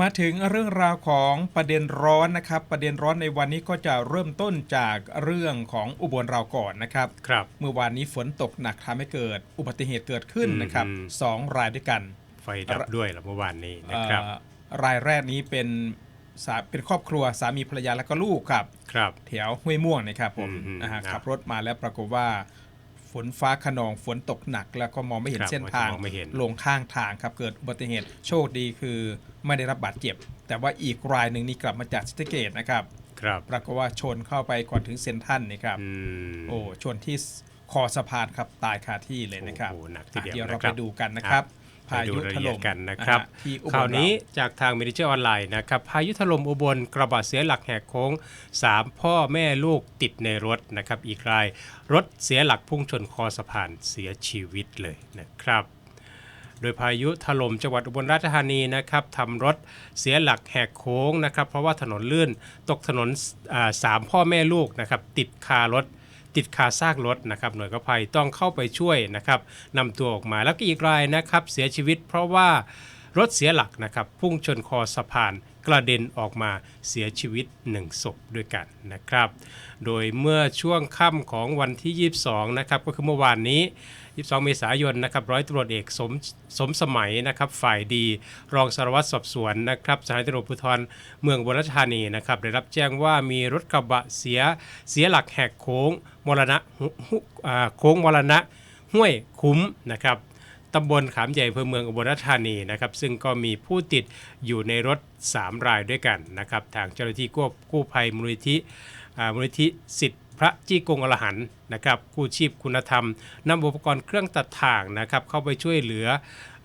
มาถึงเรื่องราวของประเด็นร้อนนะครับ ประเด็นร้อนในวันนี้ก็จะเริ่มต้นจากเรื่องของอุบลเราก่อนนะครับครับเมื่อวานนี้ฝนตกหนักทำให้เกิดอุบัติเหตุเกิดขึ้นนะครับอืมสองรายด้วยกัน ไฟดับด้วยเหรอเมื่อวานนี้นะครับเอ่อรายแรกนี้เป็นสาเป็นครอบครัวสามีภรรยาและก็ลูกครับครับแถวห้วยม่วงนะครับผมอืมนะฮะครับขับรถมาแล้วปรากฏว่า ฝนฟ้าขนองฝนตกหนัก แล้วก็มองไม่เห็นครับเส้นทางมองไม่เห็น ลงข้างทางครับเกิดอุบัติเหตุโชคดีคือไม่ได้รับบาดเจ็บ แต่ว่าอีกรายหนึ่งนี่กลับมาจากสติเกตนะครับ ครับปรากฏว่าชนเข้าไปก่อนถึงเซนทรันนะครับ อืม โอ้ชนที่คอสะพานครับตายคาที่เลยนะครับโอ้โหหนักทีเดียวอะเดี๋ยวเรานะครับไปดูกันนะครับไป พาดูยุรายถละเอียล่ดมกันนะครับฮที่อุบลข่าวนี้เรจากทางมินิเจอร์ออนไลน์นะครับพายุถล่มอุบลกระบะเสียหลักแหกโค้ง 3 พ่อแม่ลูกติดในรถนะครับอีกราย รถเสียหลักพุ่งชนคอสะพานเสียชีวิตเลยนะครับโดยพายุถล่มจังหวัดอุบลราชธานีนะครับทำรถเสียหลักแหกโค้งนะครับ เพราะว่าถนนลื่นตกถนนอ่าสามพ่อแม่ลูกนะครับ ติดคารถ ติดคาซากรถนะครับหน่วยกู้ภัยต้องเข้าไปช่วยนะครับนำตัวออกมาแล้วก็อีกรายนะครับเสียชีวิตเพราะว่ารถเสียหลักนะครับพุ่งชนคอสะพาน กระเด็นออกมาเสียชีวิต1ศพด้วยกันนะครับ โดยเมื่อช่วงค่ำของวันที่ 22 นะครับก็คือเมื่อวานนี้ 22 เมษายนนะครับร้อยตำรวจเอกสมสมสมัยนะครับฝ่ายดี รองสารวัตรสอบสวนนะครับสถานีตำรวจภูธรเมืองอุบลราชธานีนะครับได้รับแจ้งว่ามีรถกระบะเสียเสียหลักแหกโค้งมรณะโค้งมรณะห้วยคุ้มนะครับ ตำบลขามใหญ่อำเภอเมืองอุบลราชธานีนะครับซึ่งก็มีผู้ติดอยู่ในรถ 3 รายด้วยกันนะครับทางเจ้าหน้าที่กู้กู้ภัยมูลนิธิมูลนิธิสิทธิพระจี้กงอรหันนะครับกู้ชีพคุณธรรมนำอุปกรณ์เครื่องตัดถ่างนะครับเข้าไปช่วยเหลือ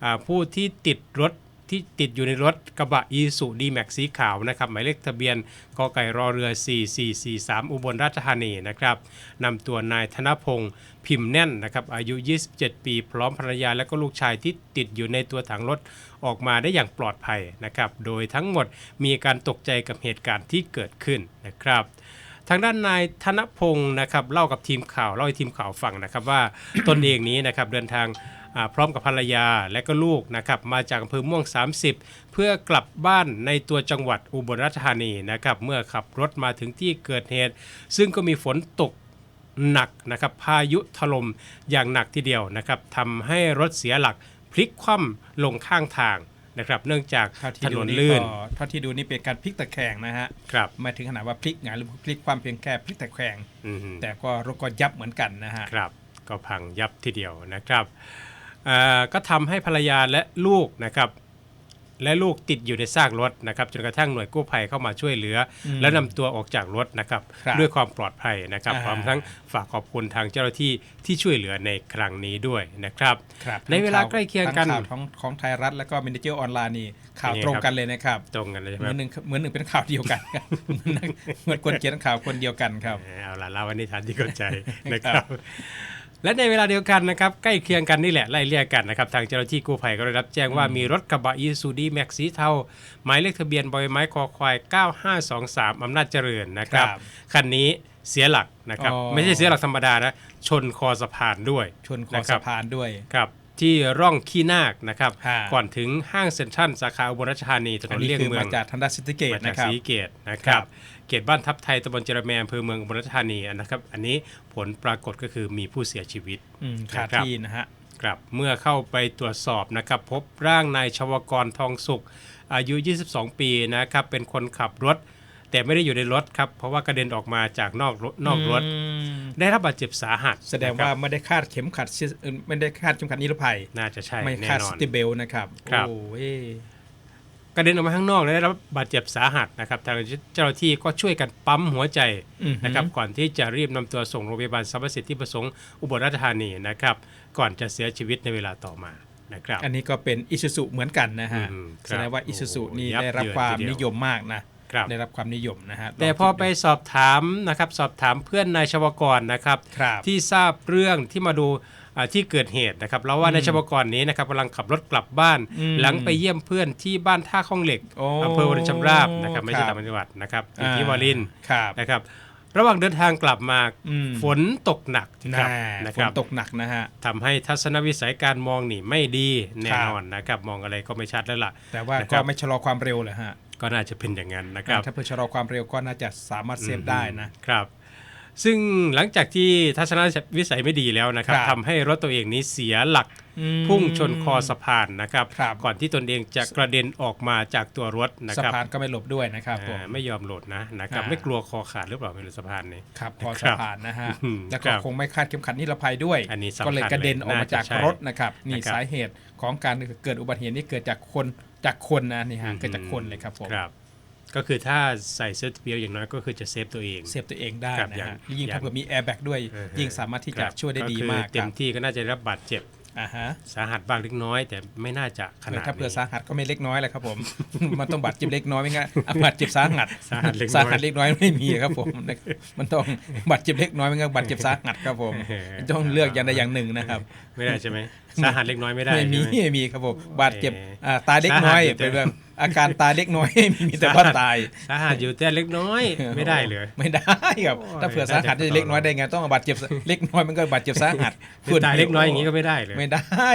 อผู้ที่ติดรถ ที่ติดอยู่ในรถกระบะอีสุดีแม็กสีขาวนะครับ หมายเลขทะเบียนกไก่รอเรือ 4443 อุบลราชธานีนะครับนำตัวนายธนพงศ์พิมพ์แน่นนะครับอายุ 27 ปี พร้อมภรรยาและก็ลูกชายที่ติดอยู่ในตัวถังรถออกมาได้อย่างปลอดภัยนะครับ โดยทั้งหมดมีการตกใจกับเหตุการณ์ที่เกิดขึ้นนะครับทางด้านนายธนพงศ์นะครับเล่ากับทีมข่าวเล่าให้ทีมข่าวฟังนะครับว่าตนเองนี้นะครับเดินทาง พร้อมกับภรรยาและก็ลูกนะครับมาจากอำเภอม่วง 30 เพื่อกลับบ้านในตัวจังหวัดอุบลราชธานีนะครับเมื่อขับรถมาถึงที่เกิดเหตุ ซึ่งก็มีฝนตกหนักนะครับพายุถล่มอย่างหนักทีเดียวนะครับทำให้รถเสียหลักพลิกคว่ำลงข้างทางนะครับเนื่องจากเท่าที่ถนดูนนี่ลื่นก็เท่าที่ดูนี่เป็นการพลิกตะแคงนะฮะครับไม่ถึงขนาดว่าพลิกหงายหรือพลิกความเพียงแค่พลิกตะแคงอืมแต่ก็รถก็ยับเหมือนกันนะฮะครับก็พังยับทีเดียวนะครับเอ่อ ก็ทำให้ภรรยาและลูกนะครับและลูกติดอยู่ในซากรถนะครับจนกระทั่งหน่วยกู้ภัยเข้ามาช่วยเหลืออมและนำตัวออกจากรถนะครับครับด้วยความปลอดภัยนะครับอ่าพร้อมทั้งฝากขอบคุณทางเจ้าหน้าที่ที่ช่วยเหลือในครั้งนี้ด้วยนะครับครับในเวลาใกล้เคียงกันทั้ข่าวของของไทยรัฐแล้วก็มินิเจอร์ออนไลน์นี่ข่าวนี่ตรงครับกันเลยนะครับ ตรงกันเลยใช่เหไหมมือนหนึ่งเหมือนหนึ่งเป็นข่าวเดียวกันครับเหมือนคนเขียนข่าวคนเดียวกันครับเออเอาละเล่าวันนี้ทานที่เข้าใจนะครับ และในเวลาเดียวกันนะครับใกล้เคียงกันนี่แหละไล่เรียกกันนะครับทางเจ้าหน้าที่กู้ภัยก็ได้รับแจ้งว่ามีรถกระบะอีซูดีแม็กสีเทาหมายเลขทะเบียนบอยไม้คอควาย 9523 อำนาจเจริญนะครับครับ คันนี้เสียหลักนะครับอ๋อ ไม่ใช่เสียหลักธรรมดานะชนคอสะพานด้วยชนคอนะครัสะบพานด้วยครับ ที่ร่องขี้นาคนะครับฮะ ก่อนถึงห้างเซ็นทรัลสาขาอุบลราชธานีถนอันนนี้เลี่ยงคือเมือมาง จากทางด้านสิติเกตมาจากนะครับ สีเกตนะคครัรับบ เกตบ้านทับไทยตำบลเจรแมอำเภอเมืองอุบลราชธานีนะครับ อันนี้ผลปรากฏก็คือมีผู้เสียชีวิต อืมคานะครับ ที่นะฮะ ครับเมื่อเข้าไปตรวจสอบนะครับ พบร่างนายชวกรทองสุข อายุ 22 ปีนะครับ เป็นคนขับรถ แต่ไม่ได้อยู่ในรถครับ เพราะว่ากระเด็นออกมาจากนอกรถนอกรถอืมได้รับบาดเจ็บสาหัสแสดงนะคว่ารับไม่ได้คาดเข็มขัดเชือกเอ่อไม่ได้คาดเข็มขัดนิรภัย น่าจะใช่ไม่แน่คาดนอสนติเบลนะครับครับโอ้ยกระเด็นออกมาข้างนอกและได้รับบาดเจ็บสาหัสนะครับทางเจ้าหน้าที่ก็ช่วยกันปั๊มหัวใจอือหือนะครับก่อนที่จะรีบนำตัวส่งโรงพยาบาลสรรพสิทธิประสงค์อุบลราชธานีนะครับก่อนจะเสียชีวิตในเวลาต่อมานะครับอันนี้ก็เป็นอิซูซุเหมือนกันนะฮะอืมครับแสดงว่าอิซูซุโอ้โหนี่ยับได้รับเยินความทีเดียวนิยมมากนะครับ ได้รับความนิยมนะฮะแต่ลงพอคิดไปดูสอบถามนะครับสอบถามเพื่อนนายชวกรนะครับครับที่ทราบเรื่องที่มาดูอ่าที่เกิดเหตุนะครับเราว่าอืมนายชวกรนี้นะครับกำลังขับรถกลับบ้านอืมหลังไปเยี่ยมเพื่อนที่บ้านท่าข้องเหล็กโอ้อำเภอวรินชำราบนะครับไม่ใช่ครับต่างจังหวัดนะครับอยู่ที่อ่าวารินครับนะครับระหว่างเดินทางกลับมาอืมฝนตกหนักครับน่านะฝคนรับตกหนักนะฮะทำให้ทัศนวิสัยการมองนี่ไม่ดีแน่ครับนอนนะครับ มองอะไรก็ไม่ชัดแล้วล่ะ แต่ว่านะคก็รับไม่ชะลอความเร็วเลยฮะ ก็น่าจะเป็นอย่างนั้นนะครับถ้าเพื่อชะลอความเร็วก็น่าจะสามารถเซฟได้นะครับ ซึ่งหลังจากที่ทัศนวิสัยไม่ดีแล้วนะครับครับทำให้รถตัวเองนี้เสียหลักอืมพุ่งชนคอสะพานนะครับครับก่อนที่ตนเองจะกระเด็นออกมาจากตัวรถนะสะครับพานก็ไม่หลบด้วยนะครับผมอ่าไม่ยอมโหลดนะนะครับอ่าไม่กลัวคอขาดหรือเปล่าไม่รู้สะพานนี้ครับพอครัสะบพานนะฮะอืมแล้วก็ครับคงไม่คาดเข็มขัดนิรภัยด้วยอันนี้สำคัญก็เลยกระเด็นออกมาจากน่าจะใช่รถนะครับนี่นะครับสาเหตุของการเกิดอุบัติเหตุนี้เกิดจากคน จากคนนะนี่ฮะอืมเกิดจากคนเลยครับผมครับ ก็คือถ้าใส่เซฟตี้เบลอย่างน้อยก็คือจะเซฟตัวเองเซฟตัวเองได้ครับนะอย่างฮะยิ่งอย่างถ้าเผื่อมีแอร์แบ็กด้วยเออยิ่งสามารถที่จะครับช่วยได้ดีคือมากเต็คมรับที่ก็น่าจะได้รับบาดเจ็บ อ่าฮะสาหัสบ้างเล็กน้อย แต่ไม่น่าจะขนาดถ้าเผื่อนี้สาหัสก็ไม่เล็กน้อยแหละครับผม มันต้องบาดเจ็บเล็กน้อยไม่งั้นอะบาดเจ็บสาหัสสาหัสเล็กน้อยสาหัสเล็กน้อยไม่มีครับผมมันต้องบาดเจ็บเล็กน้อยไม่งั้นบาดเจ็บสาหัสครับผมต้องเลือกอย่างใดอย่างหนึ่งนะครับ ไม่ได้ใช่ไหมสาหัสเล็กน้อยไม่ได้ไม่มีใช่หไม่มีครับผมบาดเจ็บเอ่ออ่าตาเล็กน้อยสาหัสอยู่แต่เป็นแบบ อาการตาเล็กน้อย มีแต่ว่าตายสาหัสอยู่แต่เล็กน้อยไม่ได้เลย ไม่ได้ครับโอ้ยถ้าเผื่อสาหัสน่าจะจะเล็กน้อยได้ไงต้องเอาบาดเจ็บเล็กน้อยมันก็บาดเจ็บสาหัสคือตายเล็กน้อยอย่างนี้ก็ไม่ได้เลย ไม่ได้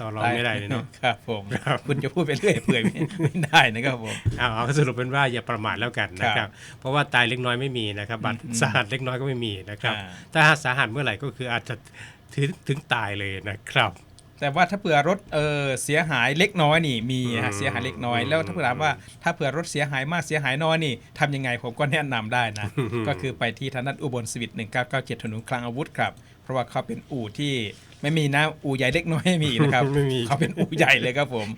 ต่อรองไม่ได้เลยเนอะครับผมครับคุณจะพูดไปเรื่อยเปื่อยไม่ไม่ได้นะครับผมเอาเอาสรุปเป็นว่าอย่าประมาทแล้วกันนะคครัรับบเพราะว่าตายเล็กน้อยไม่มีนะครับบาดอืมสาหัสเล็กน้อยก็ไม่มีนะครับอ่าถ้าหากสาหัสเมื่อไหร่ก็คืออาจจะถึงถึงตายเลยนะครับ แต่ว่าถ้าเผื่อรถเออเสียหายเล็กน้อยนี่มีอืฮะมเสียหายเล็กน้อยแล้วถ้าเผื่อถามว่าถ้าเผื่อรถเสียหายมากเสียหายน้อยนี่ทำยังไงผมก็แนะนำได้นะ ก็คือไปที่ธนัดอุบลสวิต1997ถนนคลังอาวุธครับ เพราะว่าเขาเป็นอู่ที่ไม่มีนะอู่ใหญ่เล็กน้อยไม่มีนะครับไม่มีเขาเป็นอู่ใหญ่เลยครับผม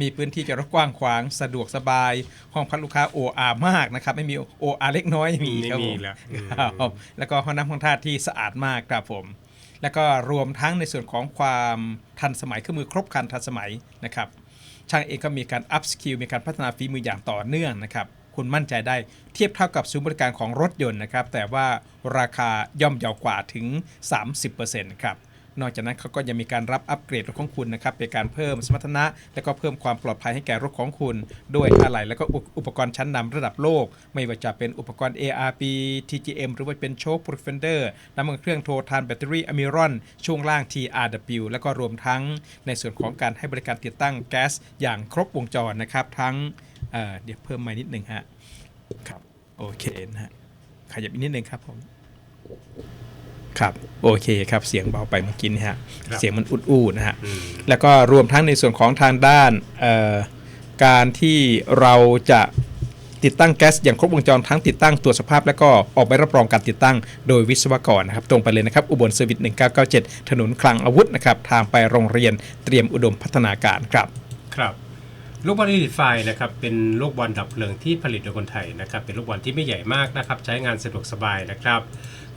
มีพื้นที่จอดรถกว้างขวางสะดวกสบาย ห้องพักลูกค้าโออามากนะครับ ไม่มีโออาเล็กน้อยไม่มีไม่ครับมีผมแล้วอืมครับแล้วก็ห้องน้ำห้องท่าที่สะอาดมากครับผม และก็รวมทั้งในส่วนของความทันสมัยเครื่องมือครบครันทันสมัยนะครับช่างเองก็มีการอัพสกิลมีการพัฒนาฝีมืออย่างต่อเนื่องนะครับคุณมั่นใจได้เทียบเท่ากับศูนย์บริการของรถยนต์นะครับแต่ว่าราคาย่อมเยาวกว่าถึง 30%ครับ นอกจากนั้นเขาก็ยังมีการรับอัปเกรดรถของคุณนะครับเป็นการเพิ่มสมรรถนะ และก็เพิ่มความปลอดภัยให้แก่รถของคุณ ด้วยอะไหล่และก็อุปกรณ์ชั้นนำระดับโลก ไม่ว่าจะเป็นอุปกรณ์ ARP TGM หรือว่าเป็นโชค Profender น้ำมันเครื่องโททานแบตเตอรี่อ m มิรอนช่วงล่าง TRW แล้วก็รวมทั้งในส่วนของการให้บริการติดตั้งแก๊สอย่างครบวงจรนะครับทั้งเเดี๋ยวเพิ่มมานิดหนึ่งฮะครับโอเคนะฮะขยับอีกนิดหนึ่งครับผม ครับโอเคครับเสียงเบาไปเมื่อกี้นี่ฮะครับเสียงมันอุดอู้นะฮะอืมแล้วก็รวมทั้งในส่วนของทางด้านเอ่อการที่เราจะติดตั้งแก๊สอย่างครบวงจรทั้งติดตั้งตรวจสภาพ และก็ออกใบรับรองการติดตั้งโดยวิศวกรนะครับตรงไปเลยนะครับ อุบลเซอร์วิส1997 ถนนคลังอาวุธนะครับทางไปโรงเรียนเตรียมอุดมพัฒนาการครับครับ ลูกบอลลิดไฟนะครับเป็นลูกบอลดับเพลิงที่ผลิตโดยคนไทยนะครับเป็นลูกบอลที่ไม่ใหญ่มากนะครับใช้งานสะดวกสบายนะครับ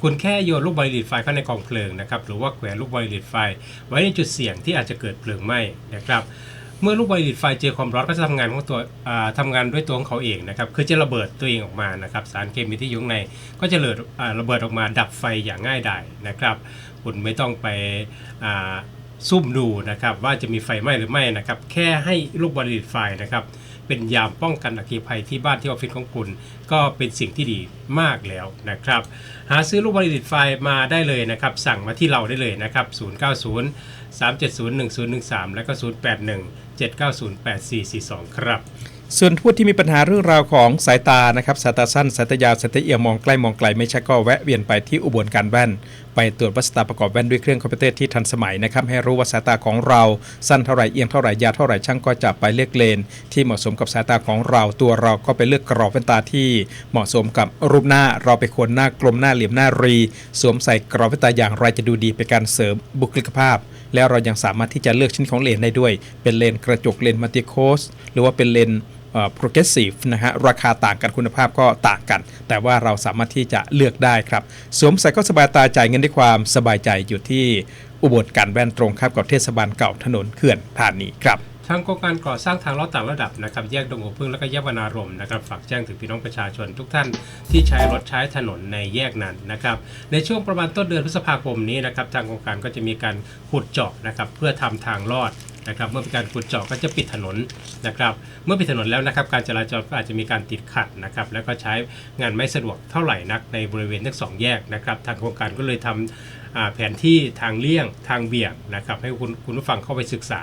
คุณแค่โยนลูกบอลลิดไฟเข้าในกองเพลิงนะครับหรือว่าแขวนลูกบอลลิดไฟ ไว้ในจุดเสี่ยงที่อาจจะเกิดเพลิงไหม้นะครับเมื่อลูกบอลลิดไฟเจอความร้อนก็จะทำงานของตัวทำงานด้วยตัวของเขาเองนะครับคือจะระเบิดตัวเองออกมานะครับสารเคมีที่อยู่ในก็จะเระเบิดออกมาดับไฟอย่างง่ายดายนะครับคุณไม่ต้องไปอ ซุ่มดูนะครับว่าจะมีไฟไหม้หรือไม่นะครับแค่ให้ลูกบอลลิดไฟนะครับเป็นยามป้องกันอัคคีภัยที่บ้านที่ออฟฟิศของคุณ ก็เป็นสิ่งที่ดีมากแล้วนะครับ หาซื้อลูกบอลลิดไฟมาได้เลยนะครับ สั่งมาที่เราได้เลยนะครับ 090 370 1013 แล้วก็ 081 790 8442 ครับ ส่วนผู้ที่มีปัญหาเรื่องราวของสายตานะครับสายตาสั้นสายตายาวสายตาเอียงมองใกล้มองไกลไม่ใช่ก็แวะเวียนไปที่อุบลการแว่น ไปตรวจวัดสายตาประกอบแว่นด้วยเครื่องคอมพิวเตอร์ที่ทันสมัยนะครับให้รู้ว่าสายตาของเราสั้นเท่าไหร่เอียงเท่าไหร่ยาวเท่าไหร่ช่างก็จะไปเลือกเลน ที่เหมาะสมกับสายตาของเราตัวเราก็ไปเลือกกรอบแว่นตาที่เหมาะสมกับรูปหน้าเราไปคนหน้ากลมหน้าเหลี่ยมหน้ารี สวมใส่กรอบแว่นตาอย่างไรจะดูดีเป็นการเสริมบุคลิกภาพ แล้วเรายังสามารถที่จะเลือกชิ้นของเลนได้ด้วย เป็นเลนกระจกเลนมัลติโคสหรือว่าเป็นเลนโปรเกรสซีฟนะฮะราคาต่างกันคุณภาพก็ต่างกัน แต่ว่าเราสามารถที่จะเลือกได้ครับ สวมใส่ก็สบายตาจ่ายเงินด้วยความสบายใจอยู่ที่อุบลการแว่นตรงครับกับเทศบาลเก่าถนนเขื่อนธานีครับ ทางโครงการก่อสร้างทางลอดต่างระดับนะครับแยกดงหัวพึ่งแล้วก็แยกวนารมนะครับฝากแจ้งถึงพี่น้องประชาชนทุกท่านที่ใช้รถใช้ถนนในแยกนั้นนะครับในช่วงประมาณต้นเดือนพฤษภาคมนี้นะครับทางโครงการก็จะมีการขุดเจาะนะครับเพื่อทำทางลอดนะครับเมื่อเป็นการขุดเจาะก็จะปิดถนนนะครับเมื่อปิดถนนแล้วนะครับการจราจรก็อาจจะมีการติดขัดนะครับแล้วก็ใช้งานไม่สะดวกเท่าไหร่นักในบริเวณทั้งสองแยกนะครับทางโครงการก็เลยทำอ่าแผนที่ทางเลี่ยงทางเบี่ยงนะครับให้คุณคุณผู้ฟังเข้าไปศึกษา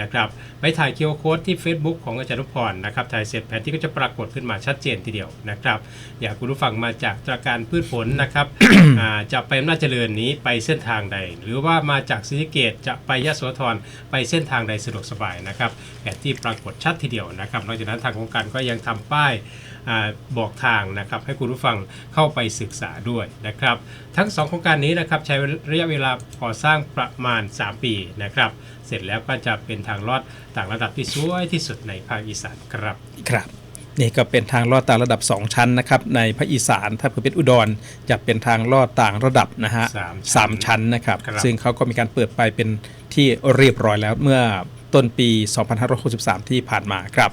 นะครับไปถ่ายเคียวโค้ดที่ Facebook ของอาจารย์นุพรนะครับถ่ายเสร็จแผนที่ก็จะปรากฏขึ้นมาชัดเจนทีเดียวนะครับ อยากคุณผู้ฟังมาจากตราการพืชผลนะครับอ่าจะไปอำนาจเจริญนี้ไปเส้นทางใด หรือว่ามาจากศรีสะเกตจะไปยะโสธรไปเส้นทางใดสะดวกสบายนะครับแผนที่ปรากฏชัดทีเดียวนะครับนอกจากนั้นทางโครงการก็ยังทำป้ายอา บอกทางนะครับให้คุณผู้ฟังเข้าไปศึกษาด้วยนะครับ ทั้งสองโครงการนี้นะครับใช้ระยะเวลาก่อสร้างประมาณ 3 ปีนะครับ เสร็จแล้วก็จะเป็นทางลอดต่างระดับที่สวยที่สุดในภาคอีสานครับครับนี่ก็เป็นทางลอดต่างระดับ 2 ชั้นนะครับในภาคอีสานถ้าเผื่อเป็นอุดรจะเป็นทางลอดต่างระดับนะฮะสามชั้นสามชั้นนะครับครับซึ่งเขาก็มีการเปิดไปเป็นที่เรียบร้อยแล้วเมื่อต้นปี 2563 ที่ผ่านมาครับ